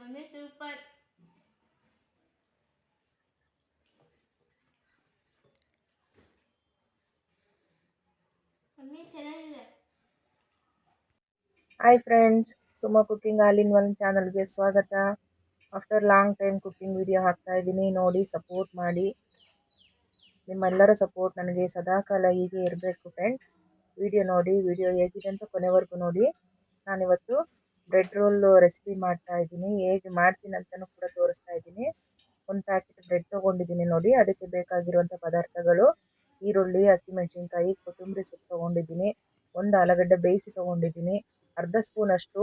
Mummy super mummy ಚೆನ್ನಾಗಿದೆ hi friends Suma cooking all in one ಚಾನಲ್ಗೆ ಸ್ವಾಗತ. After long time cooking video ಹಾಕ್ತಾ ಇದ್ದೀನಿ, ನೋಡಿ ಸಪೋರ್ಟ್ ಮಾಡಿ. ನಿಮ್ಮೆಲ್ಲರ ಸಪೋರ್ಟ್ ನನಗೆ ಸದಾಕಾಲ ಹೀಗೆ ಇರಬೇಕು ಫ್ರೆಂಡ್ಸ್ ವಿಡಿಯೋ ನೋಡಿ ವಿಡಿಯೋ ಹೇಗಿದೆ ಅಂತ ಕೊನೆವರೆಗೂ ನೋಡಿ. ನಾನಿವತ್ತು ಬ್ರೆಡ್ ರೋಲ್ ರೆಸಿಪಿ ಮಾಡ್ತಾ ಇದ್ದೀನಿ. ಹೇಗೆ ಮಾಡ್ತೀನಿ ಅಂತಲೂ ಕೂಡ ತೋರಿಸ್ತಾ ಇದ್ದೀನಿ. ಒಂದು ಪ್ಯಾಕೆಟ್ ಬ್ರೆಡ್ ತೊಗೊಂಡಿದ್ದೀನಿ ನೋಡಿ. ಅದಕ್ಕೆ ಬೇಕಾಗಿರುವಂಥ ಪದಾರ್ಥಗಳು ಈರುಳ್ಳಿ, ಹಸಿಮೆಣಸಿನ್ಕಾಯಿ, ಕೊತ್ತಂಬರಿ ಸೊಪ್ಪು ತೊಗೊಂಡಿದ್ದೀನಿ. ಒಂದು ಆಲೂಗಡ್ಡೆ ಬೇಯಿಸಿ ತೊಗೊಂಡಿದ್ದೀನಿ. ಅರ್ಧ ಸ್ಪೂನಷ್ಟು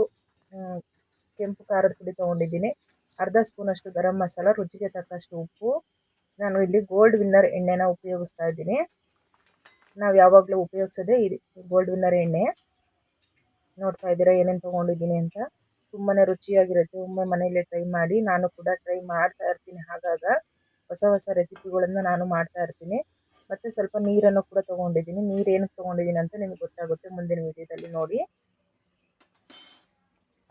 ಕೆಂಪು ಖಾರದ ಪುಡಿ ತೊಗೊಂಡಿದ್ದೀನಿ. ಅರ್ಧ ಸ್ಪೂನಷ್ಟು ಗರಂ ಮಸಾಲ, ರುಚಿಗೆ ತಕ್ಕಷ್ಟು ಉಪ್ಪು. ನಾನು ಇಲ್ಲಿ ಗೋಲ್ಡ್ ವಿನ್ನರ್ ಎಣ್ಣೆನ ಉಪಯೋಗಿಸ್ತಾ ಇದ್ದೀನಿ. ನಾವು ಯಾವಾಗಲೂ ಉಪಯೋಗಿಸೋದೇ ಇದು ಗೋಲ್ಡ್ ವಿನ್ನರ್ ಎಣ್ಣೆ. ನೋಡ್ತಾ ಇದ್ದೀರಾ, ಏನೇನು ತೊಗೊಂಡಿದ್ದೀನಿ ಅಂತ. ತುಂಬಾ ರುಚಿಯಾಗಿರುತ್ತೆ. ಒಮ್ಮೆ ಮನೆಯಲ್ಲೇ ಟ್ರೈ ಮಾಡಿ, ನಾನು ಕೂಡ ಟ್ರೈ ಮಾಡ್ತಾ ಇರ್ತೀನಿ ಆಗಾಗ ಹೊಸ ಹೊಸ ರೆಸಿಪಿಗಳನ್ನು ನಾನು ಮಾಡ್ತಾ ಇರ್ತೀನಿ. ಮತ್ತು ಸ್ವಲ್ಪ ನೀರನ್ನು ಕೂಡ ತೊಗೊಂಡಿದ್ದೀನಿ. ನೀರು ಏನಕ್ಕೆ ತೊಗೊಂಡಿದ್ದೀನಿ ಅಂತ ನಿಮ್ಗೆ ಗೊತ್ತಾಗುತ್ತೆ ಮುಂದಿನ ವಿಡಿಯೋದಲ್ಲಿ ನೋಡಿ.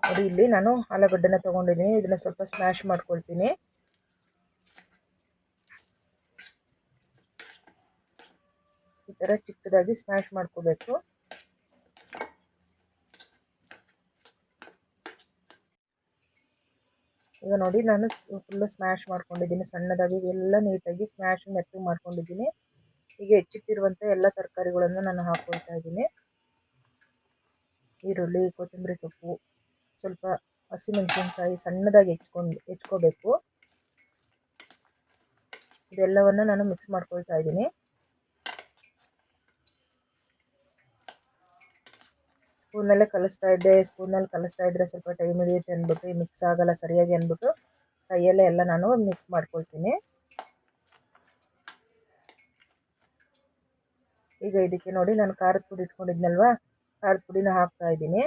ನೋಡಿ, ಇಲ್ಲಿ ನಾನು ಆಲೂಗಡ್ಡೆನ ತೊಗೊಂಡಿದ್ದೀನಿ. ಇದನ್ನು ಸ್ವಲ್ಪ ಸ್ಮ್ಯಾಶ್ ಮಾಡ್ಕೊಳ್ತೀನಿ. ಈ ಥರ ಚಿಕ್ಕದಾಗಿ ಸ್ಮ್ಯಾಶ್ ಮಾಡ್ಕೋಬೇಕು. ಈಗ ನೋಡಿ ನಾನು ಫುಲ್ಲು ಸ್ಮ್ಯಾಶ್ ಮಾಡ್ಕೊಂಡಿದ್ದೀನಿ ಸಣ್ಣದಾಗಿ ಎಲ್ಲ ನೀಟಾಗಿ ಸ್ಮ್ಯಾಶ್ ಮೆತ್ತಗೆ ಮಾಡ್ಕೊಂಡಿದ್ದೀನಿ. ಈಗ ಹೆಚ್ಚಿಟ್ಟಿರುವಂಥ ಎಲ್ಲ ತರಕಾರಿಗಳನ್ನು ನಾನು ಹಾಕ್ಕೊಳ್ತಾ ಇದ್ದೀನಿ. ಈರುಳ್ಳಿ, ಕೊತ್ತಂಬರಿ ಸೊಪ್ಪು, ಸ್ವಲ್ಪ ಹಸಿಮೆಣಸಿನ್ಕಾಯಿ ಸಣ್ಣದಾಗಿ ಹೆಚ್ಕೊಂಡು, ಹೆಚ್ಕೋಬೇಕು. ಇದೆಲ್ಲವನ್ನು ನಾನು ಮಿಕ್ಸ್ ಮಾಡ್ಕೊಳ್ತಾ ಇದ್ದೀನಿ. ಸ್ಪೂನಲ್ಲೇ ಕಲಿಸ್ತಾ ಇದ್ದೆ, ಸ್ಪೂನಲ್ಲಿ ಕಲಿಸ್ತಾ ಇದ್ದರೆ ಸ್ವಲ್ಪ ಟೈಮ್ ಹಿಡಿಯುತ್ತೆ ಅಂದ್ಬಿಟ್ಟು ಮಿಕ್ಸ್ ಆಗಲ್ಲ ಸರಿಯಾಗಿ ಅಂದ್ಬಿಟ್ಟು ಕೈಯಲ್ಲೇ ಎಲ್ಲ ನಾನು ಮಿಕ್ಸ್ ಮಾಡ್ಕೊಳ್ತೀನಿ. ಈಗ ಇದಕ್ಕೆ ನೋಡಿ ನಾನು ಖಾರದ ಪುಡಿ ಇಟ್ಕೊಂಡಿದ್ನಲ್ವಾ? ಖಾರದ ಪುಡಿನ ಹಾಕ್ತಾ ಇದ್ದೀನಿ.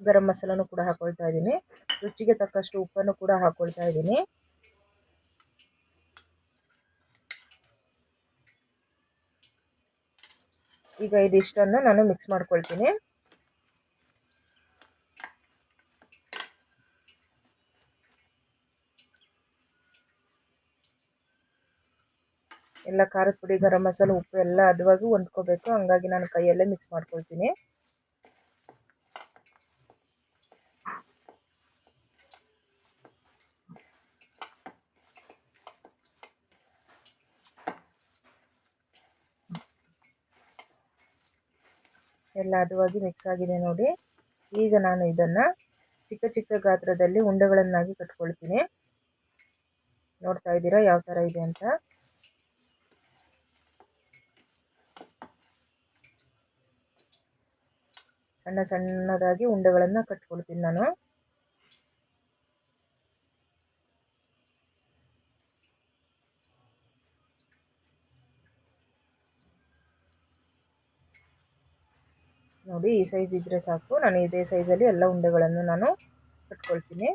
ಗರಂ ಮಸಾಲನೂ ಕೂಡ ಹಾಕೊಳ್ತಾ ಇದ್ದೀನಿ. ರುಚಿಗೆ ತಕ್ಕಷ್ಟು ಉಪ್ಪನ್ನು ಕೂಡ ಹಾಕ್ಕೊಳ್ತಾ ಇದ್ದೀನಿ. ಈಗ ಇದಿಷ್ಟನ್ನು ನಾನು ಮಿಕ್ಸ್ ಮಾಡ್ಕೊಳ್ತೀನಿ. ಎಲ್ಲ ಖಾರದ ಪುಡಿ, ಗರಂ ಮಸಾಲೆ, ಉಪ್ಪು ಎಲ್ಲ ಅದವಾಗಿ ಹೊಂದ್ಕೋಬೇಕು. ಹಂಗಾಗಿ ನಾನು ಕೈಯಲ್ಲೇ ಮಿಕ್ಸ್ ಮಾಡ್ಕೊಳ್ತೀನಿ. ಎಲ್ಲ ಹದವಾಗಿ ಮಿಕ್ಸ್ ಆಗಿದೆ ನೋಡಿ. ಈಗ ನಾನು ಇದನ್ನು ಚಿಕ್ಕ ಚಿಕ್ಕ ಗಾತ್ರದಲ್ಲಿ ಉಂಡೆಗಳನ್ನಾಗಿ ಕಟ್ಕೊಳ್ತೀನಿ. ನೋಡ್ತಾ ಇದ್ದೀರಾ ಯಾವ ಥರ ಇದೆ ಅಂತ? ಸಣ್ಣ ಸಣ್ಣದಾಗಿ ಉಂಡೆಗಳನ್ನು ಕಟ್ಕೊಳ್ತೀನಿ ನಾನು. ನೋಡಿ ಈ ಸೈಜ್ ಇದ್ದರೆ ಸಾಕು. ನಾನು ಇದೇ ಸೈಜಲ್ಲಿ ಎಲ್ಲ ಉಂಡೆಗಳನ್ನು ನಾನು ಕಟ್ಕೊಳ್ತೀನಿ.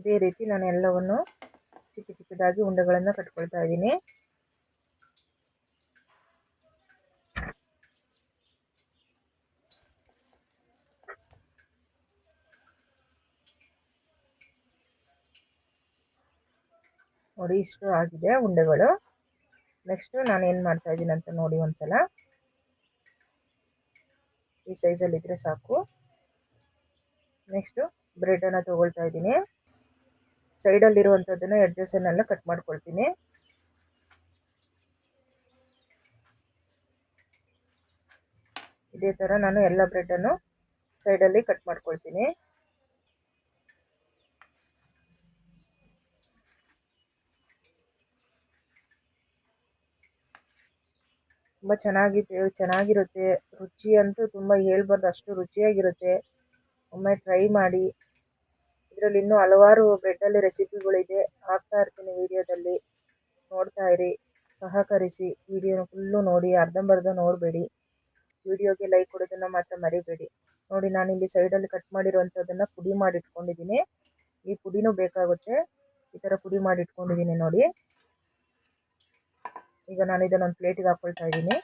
ಇದೇ ರೀತಿ ನಾನು ಎಲ್ಲವನ್ನು ಚಿಕ್ಕ ಚಿಕ್ಕದಾಗಿ ಉಂಡೆಗಳನ್ನು ಕಟ್ಕೊಳ್ತಾ ಇದ್ದೀನಿ. ನೋಡಿ ಇಷ್ಟು ಆಗಿದೆ ಉಂಡೆಗಳು. ನೆಕ್ಸ್ಟು ನಾನು ಏನು ಮಾಡ್ತಾ ಇದ್ದೀನಿ ಅಂತ ನೋಡಿ ಒಂದ್ಸಲ. ಈ ಸೈಜಲ್ಲಿದ್ದರೆ ಸಾಕು. ನೆಕ್ಸ್ಟು ಬ್ರೆಡನ್ನು ತೊಗೊಳ್ತಾ ಇದ್ದೀನಿ. ಸೈಡಲ್ಲಿರುವಂಥದ್ದನ್ನು ಎಡ್ಜಸ್ಸನ್ನೆಲ್ಲ ಕಟ್ ಮಾಡ್ಕೊಳ್ತೀನಿ. ಇದೇ ಥರ ನಾನು ಎಲ್ಲ ಬ್ರೆಡ್ಡನ್ನು ಸೈಡಲ್ಲಿ ಕಟ್ ಮಾಡ್ಕೊಳ್ತೀನಿ. ತುಂಬ ಚೆನ್ನಾಗಿದೆ ಚೆನ್ನಾಗಿರುತ್ತೆ. ರುಚಿ ಅಂತೂ ತುಂಬ ಹೇಳ್ಬಾರ್ದು, ಅಷ್ಟು ರುಚಿಯಾಗಿರುತ್ತೆ. ಒಮ್ಮೆ ಟ್ರೈ ಮಾಡಿ. ಇದರಲ್ಲಿ ಇನ್ನೂ ಹಲವಾರು ಬ್ರೆಡ್ಡಲ್ಲಿ ರೆಸಿಪಿಗಳಿದೆ ಹಾಕ್ತಾ ಇರ್ತೀನಿ ವೀಡಿಯೋದಲ್ಲಿ. ನೋಡ್ತಾ ಇರಿ. ಸಹಕರಿಸಿ. ವಿಡಿಯೋನ ಫುಲ್ಲು ನೋಡಿ, ಅರ್ಧಂಬರ್ಧ ನೋಡಬೇಡಿ. ವಿಡಿಯೋಗೆ ಲೈಕ್ ಕೊಡೋದನ್ನು ಮಾತ್ರ ಮರಿಬೇಡಿ. ನೋಡಿ ನಾನು ಇಲ್ಲಿ ಸೈಡ್ ಸೈಡಲ್ಲಿ ಕಟ್ ಮಾಡಿರುವಂಥದ್ದನ್ನು ಪುಡಿ ಮಾಡಿ ಇಟ್ಕೊಂಡಿದ್ದೀನಿ ಈ ಪುಡಿನೂ ಬೇಕಾಗುತ್ತೆ. ಈ ಥರ ಪುಡಿ ಮಾಡಿ ಇಟ್ಕೊಂಡಿದ್ದೀನಿ ನೋಡಿ. ಈಗ ನಾನು ಇದನ್ನೊಂದು ಪ್ಲೇಟಿಗೆ ಹಾಕ್ಕೊಳ್ತಾ ಇದ್ದೀನಿ.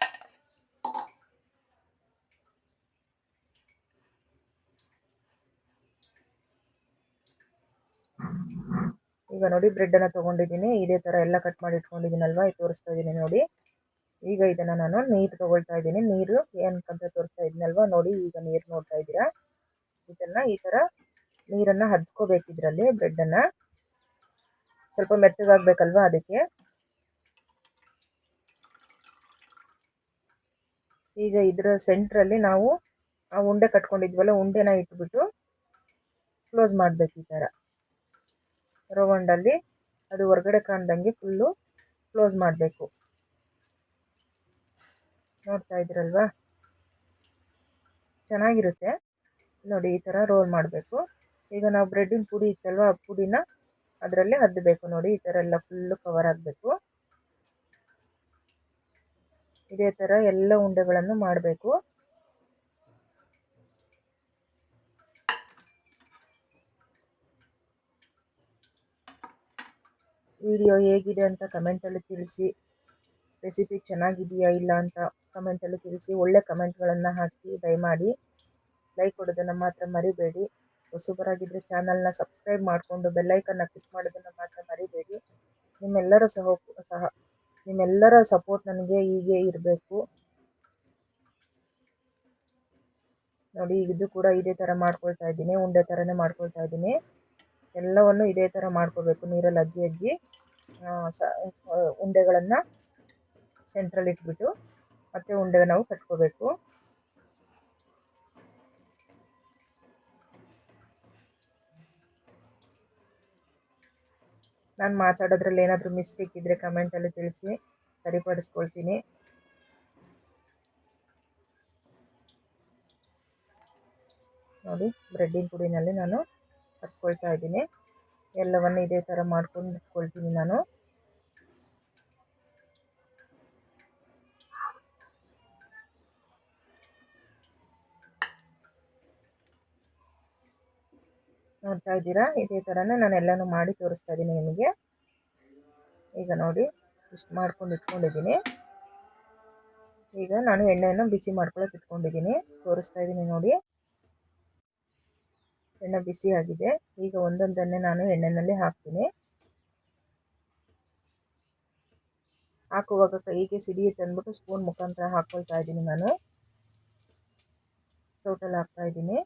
ಈಗ ನೋಡಿ ಬ್ರೆಡ್ಡನ್ನು ತೊಗೊಂಡಿದ್ದೀನಿ. ಇದೇ ಥರ ಎಲ್ಲ ಕಟ್ ಮಾಡಿ ಇಟ್ಕೊಂಡಿದ್ದೀನಲ್ವ? ಇದು ತೋರಿಸ್ತಾ ಇದ್ದೀನಿ ನೋಡಿ. ಈಗ ಇದನ್ನು ನಾನು ನೀರು ತೊಗೊಳ್ತಾ ಇದ್ದೀನಿ ನೀರು ಏನಕ್ಕಂತ ತೋರಿಸ್ತಾ ಇದ್ದೀನಲ್ವ ನೋಡಿ, ಈಗ ನೀರು ನೋಡ್ತಾ ಇದ್ದೀರಾ? ಇದನ್ನು ಈ ಥರ ನೀರನ್ನು ಹಚ್ಕೋಬೇಕು ಇದರಲ್ಲಿ ಬ್ರೆಡ್ಡನ್ನು ಸ್ವಲ್ಪ ಮೆತ್ತಗಾಗಬೇಕಲ್ವ ಅದಕ್ಕೆ? ಈಗ ಇದರ ಸೆಂಟ್ರಲ್ಲಿ ನಾವು ಆ ಉಂಡೆ ಕಟ್ಕೊಂಡಿದ್ವಲ್ಲ, ಉಂಡೆನ ಇಟ್ಬಿಟ್ಟು ಕ್ಲೋಸ್ ಮಾಡಬೇಕು ಈ ಥರ ರೌಂಡಲ್ಲಿ ಅದು ಹೊರಗಡೆ ಕಾಣ್ದಂಗೆ ಫುಲ್ಲು ಕ್ಲೋಸ್ ಮಾಡಬೇಕು. ನೋಡ್ತಾ ಇದ್ದೀರಲ್ವಾ? ಚೆನ್ನಾಗಿರುತ್ತೆ. ನೋಡಿ, ಈ ಥರ ರೋಲ್ ಮಾಡಬೇಕು. ಈಗ ನಾವು ಬ್ರೆಡ್ಡಿನ ಪುಡಿ ಇತ್ತಲ್ವ, ಆ ಪುಡಿನ ಅದರಲ್ಲೇ ಹದ್ದಬೇಕು ನೋಡಿ, ಈ ಥರ ಎಲ್ಲ ಫುಲ್ಲು ಕವರ್ ಆಗಬೇಕು. ಇದೇ ಥರ ಎಲ್ಲ ಉಂಡೆಗಳನ್ನು ಮಾಡಬೇಕು. ವಿಡಿಯೋ ಹೇಗಿದೆ ಅಂತ ಕಮೆಂಟಲ್ಲಿ ತಿಳಿಸಿ. ರೆಸಿಪಿ ಚೆನ್ನಾಗಿದೆಯಾ ಇಲ್ಲ ಅಂತ ಕಮೆಂಟಲ್ಲಿ ತಿಳಿಸಿ. ಒಳ್ಳೆ ಕಮೆಂಟ್ಗಳನ್ನು ಹಾಕಿ ದಯಮಾಡಿ. ಲೈಕ್ ಕೊಡೋದನ್ನು ಮಾತ್ರ ಮರಿಬೇಡಿ. ಹೊಸಬರಾಗಿದ್ದರೆ ಚಾನಲ್ನ ಸಬ್ಸ್ಕ್ರೈಬ್ ಮಾಡಿಕೊಂಡು ಬೆಲ್ಲೈಕನ್ನ ಕ್ಲಿಕ್ ಮಾಡೋದನ್ನು ಮಾತ್ರ ಮರಿಬೇಡಿ. ನಿಮ್ಮೆಲ್ಲರ ಸಹ ಸಹ, ನಿಮ್ಮೆಲ್ಲರ ಸಪೋರ್ಟ್ ನನಗೆ ಹೀಗೆ ಇರಬೇಕು. ನೋಡಿ, ಇದು ಕೂಡ ಇದೇ ಥರ ಮಾಡ್ಕೊಳ್ತಾ ಇದ್ದೀನಿ, ಉಂಡೆ ಥರನೇ ಮಾಡ್ಕೊಳ್ತಾ ಇದ್ದೀನಿ. ಎಲ್ಲವನ್ನು ಇದೇ ಥರ ಮಾಡ್ಕೋಬೇಕು, ನೀರಲ್ಲಿ ಅಜ್ಜಿ ಅಜ್ಜಿ ಉಂಡೆಗಳನ್ನು ಸೆಂಟ್ರಲ್ಲಿ ಇಟ್ಬಿಟ್ಟು ಮತ್ತೆ ಉಂಡೆ ನಾವು ಕಟ್ಕೋಬೇಕು. ನಾನು ಮಾತಾಡೋದ್ರಲ್ಲಿ ಏನಾದರೂ ಮಿಸ್ಟೇಕ್ ಇದ್ದರೆ ಕಮೆಂಟಲ್ಲಿ ತಿಳಿಸಿ, ಸರಿಪಡಿಸ್ಕೊಳ್ತೀನಿ. ನೋಡಿ ಬ್ರೆಡ್ಡಿನ ಪುಡಿನಲ್ಲಿ ನಾನು ಹಚ್ಕೊಳ್ತಾ ಇದ್ದೀನಿ. ಎಲ್ಲವನ್ನು ಇದೇ ಥರ ಮಾಡ್ಕೊಂಡು ಇಟ್ಕೊಳ್ತೀನಿ ನಾನು. ನೋಡ್ತಾ ಇದ್ದೀರಾ? ಇದೇ ಥರನೇ ನಾನು ಎಲ್ಲನೂ ಮಾಡಿ ತೋರಿಸ್ತಾ ಇದ್ದೀನಿ ನಿಮಗೆ. ಈಗ ನೋಡಿ, ಇಷ್ಟು ಮಾಡ್ಕೊಂಡು ಇಟ್ಕೊಂಡಿದ್ದೀನಿ. ಈಗ ನಾನು ಎಣ್ಣೆಯನ್ನು ಬಿಸಿ ಮಾಡ್ಕೊಳಕ್ಕೆ ಇಟ್ಕೊಂಡಿದ್ದೀನಿ. ತೋರಿಸ್ತಾ ಇದ್ದೀನಿ ನೋಡಿ. ಎಣ್ಣೆ ಬಿಸಿ ಆಗಿದೆ. ಈಗ ಒಂದೊಂದನ್ನೇ ನಾನು ಎಣ್ಣೆಯಲ್ಲಿ ಹಾಕ್ತೀನಿ. ಹಾಕುವಾಗ ಕೈಗೆ ಸಿಡಿಯುತ್ತೆ ಅಂದ್ಬಿಟ್ಟು ಸ್ಪೂನ್ ಮುಖಾಂತರ ಹಾಕ್ಕೊಳ್ತಾ ಇದ್ದೀನಿ ನಾನು. ಸೌಟಲ್ಲಿ ಹಾಕ್ತಾ ಇದ್ದೀನಿ.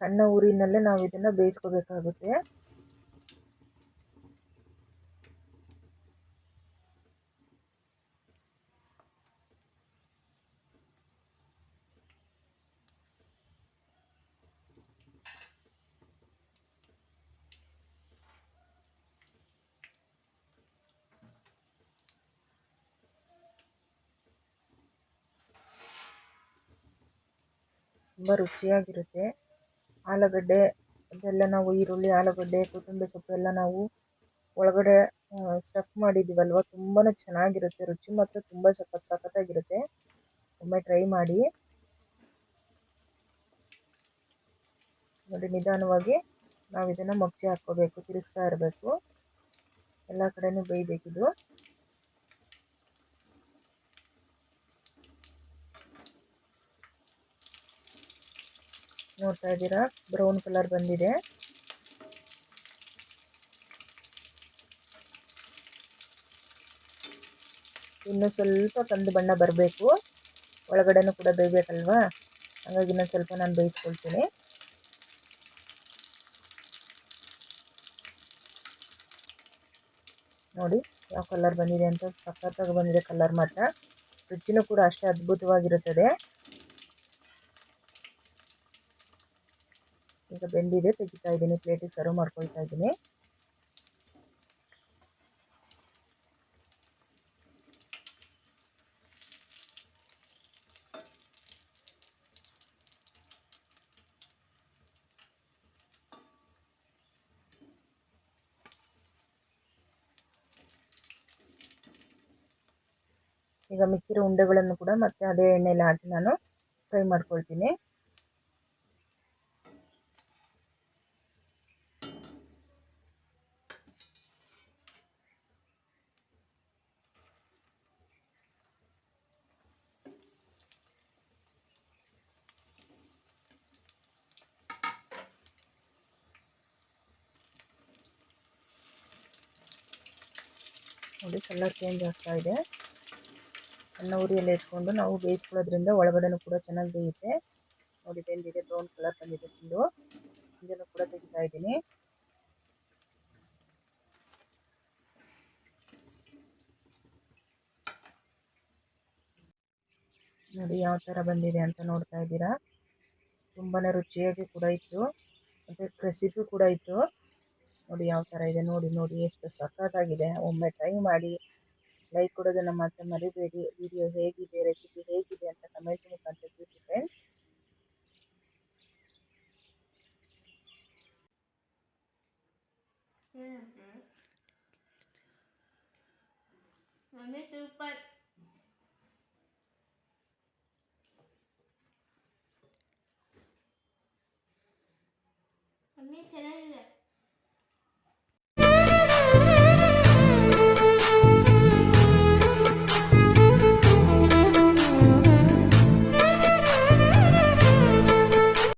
ಸಣ್ಣ ಊರಿನಲ್ಲೇ ನಾವು ಇದನ್ನು ಬೇಯಿಸ್ಕೋಬೇಕಾಗುತ್ತೆ. ತುಂಬ ರುಚಿಯಾಗಿರುತ್ತೆ. ಆಲೂಗಡ್ಡೆ, ಅದೆಲ್ಲ ನಾವು ಈರುಳ್ಳಿ, ಆಲೂಗಡ್ಡೆ, ಕೊತ್ತಂಬರಿ ಸೊಪ್ಪು ಎಲ್ಲ ನಾವು ಒಳಗಡೆ ಸ್ಟಫ್ ಮಾಡಿದ್ದೀವಲ್ವ ತುಂಬಾ ಚೆನ್ನಾಗಿರುತ್ತೆ. ರುಚಿ ಮಾತ್ರ ತುಂಬ ಸಖತ್ ಸಖತ್ತಾಗಿರುತ್ತೆ. ಒಮ್ಮೆ ಟ್ರೈ ಮಾಡಿ. ನೋಡಿ, ನಿಧಾನವಾಗಿ ನಾವು ಇದನ್ನು ಮಗ್ಚಿ ಹಾಕ್ಕೋಬೇಕು, ತಿರುಗಿಸ್ತಾ ಇರಬೇಕು. ಎಲ್ಲ ಕಡೆಯೂ ಬೇಯಬೇಕಿದು. ನೋಡ್ತಾ ಇದ್ದೀರಾ? ಬ್ರೌನ್ ಕಲರ್ ಬಂದಿದೆ. ಇನ್ನು ಸ್ವಲ್ಪ ಕಂದು ಬಣ್ಣ ಬರಬೇಕು. ಒಳಗಡೆನೂ ಕೂಡ ಬೇಯಬೇಕಲ್ವಾ ಹಾಗಾಗಿ ಇನ್ನೊಂದು ಸ್ವಲ್ಪ ನಾನು ಬೇಯಿಸ್ಕೊಳ್ತೀನಿ. ನೋಡಿ, ಯಾವ ಕಲರ್ ಬಂದಿದೆ ಅಂತ ಸಖತ್ತಾಗಿ ಬಂದಿದೆ ಕಲರ್ ಮಾತ್ರ. ರುಚಿನೂ ಕೂಡ ಅಷ್ಟೇ ಅದ್ಭುತವಾಗಿರುತ್ತದೆ. ಈಗ ಬೆಂದಿದೆ ತೆಗಿತಾ ಇದ್ದೀನಿ ಪ್ಲೇಟಿಗೆ ಸರ್ವ್ ಮಾಡ್ಕೊಳ್ತಾ ಇದ್ದೀನಿ ಈಗ ಮಿಕ್ಕಿರೋ ಉಂಡೆಗಳನ್ನು ಕೂಡ ಮತ್ತೆ ಅದೇ ಎಣ್ಣೆಯಲ್ಲಿ ಹಾಕಿ ನಾನು ಫ್ರೈ ಮಾಡ್ಕೊಳ್ತೀನಿ ನೋಡಿ ಕಲರ್ ಚೇಂಜ್ ಆಗ್ತಾ ಇದೆ. ಸಣ್ಣ ಉರಿಯಲ್ಲಿ ಇಟ್ಕೊಂಡು ನಾವು ಬೇಯಿಸ್ಕೊಳ್ಳೋದ್ರಿಂದ ಒಳಗಡೆನೂ ಕೂಡ ಚೆನ್ನಾಗಿ ಬೇಯುತ್ತೆ. ನೋಡಿ ಬೆಂದಿದೆ ಬ್ರೌನ್ ಕಲರ್ ಬಂದಿದೆ ಫುಲ್ಲು ಇದನ್ನು ಕೂಡ ತೆಗಿತಾ ಇದ್ದೀನಿ. ನೋಡಿ, ಯಾವ ಥರ ಬಂದಿದೆ ಅಂತ ನೋಡ್ತಾ ಇದ್ದೀರಾ? ತುಂಬಾ ರುಚಿಯಾಗಿ ಕೂಡ ಇತ್ತು. ಮತ್ತು ಕ್ರೆಸಿಪಿ ಕೂಡ ಇತ್ತು. ನೋಡಿ ಯಾವ ಥರ ಇದೆ ನೋಡಿ ನೋಡಿ ಎಷ್ಟು ಸಖತ್ತಾಗಿದೆ. ಒಮ್ಮೆ ಟ್ರೈ ಮಾಡಿ ಲೈಕ್ ಕೊಡೋದನ್ನು ಮಾತ್ರ ಮರಿಬೇಡಿ. ವಿಡಿಯೋ ಹೇಗಿದೆ ರೆಸಿಪಿ ಹೇಗಿದೆ ಅಂತ ಕಮೆಂಟ್ ಮುಖಾಂತರ ತಿಳಿಸಿ ಫ್ರೆಂಡ್ಸ್ ಸೂಪರ್ ಚೆನ್ನಾಗಿದೆ.